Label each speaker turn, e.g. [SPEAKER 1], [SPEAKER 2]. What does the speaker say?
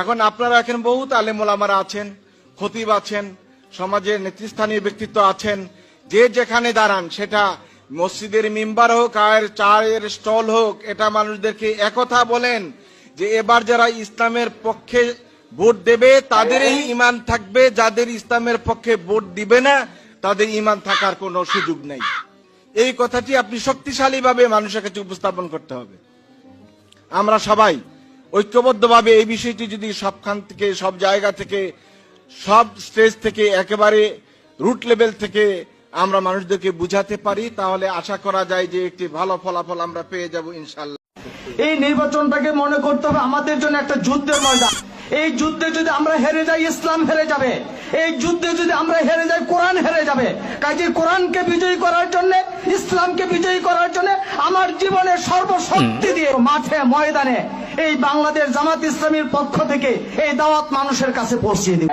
[SPEAKER 1] এখন আপনারা এখন বহুত আলেমোলামারা আছেন, খতিব আছেন, সমাজের নেতৃস্থানীয় ব্যক্তিত্ব আছেন, যে যেখানে দাঁড়ান, সেটা মসজিদের মিম্বার হোক, আর চায়ের স্টল হোক, এটা মানুষদেরকে একথা বলেন যে এবার যারা ইসলামের পক্ষে ভোট দেবে, তাদেরই ইমান থাকবে। যাদের ইসলামের পক্ষে ভোট দিবে না, তাদের ইমান থাকার কোনো সুযোগ নেই। এই কথাটি আপনি শক্তিশালীভাবে মানুষের কাছে উপস্থাপন করতে হবে। আমরা সবাই ঐক্যবদ্ধভাবে এই বিষয়টি যদি সবখান থেকে সব জায়গা থেকে সব স্টেজ থেকে একেবারে রুট লেভেল থেকে আমরা মানুষদেরকে বুঝাতে পারি তাহলে আশা করা যায় যে একটি ভালো ফলাফল আমরা পেয়ে যাব ইনশাল্লাহ
[SPEAKER 2] এই নির্বাচনটাকে মনে করতে হবে আমাদের জন্য একটা যুদ্ধের ময়দান। এই যুদ্ধে যদি আমরা হেরে যাই ইসলাম হেরে যাবে। এই যুদ্ধে যদি আমরা হেরে যাই কোরআন হেরে যাবে। কাজে কোরআনকে বিজয়ী করার জন্য ইসলামকে বিজয়ী করার জন্য আমার জীবনের সর্বশক্তি দিয়ে মাঠে ময়দানে এই বাংলাদেশ জামাত ইসলামীর পক্ষ থেকে এই দাওয়াত মানুষের কাছে পৌঁছিয়ে দিই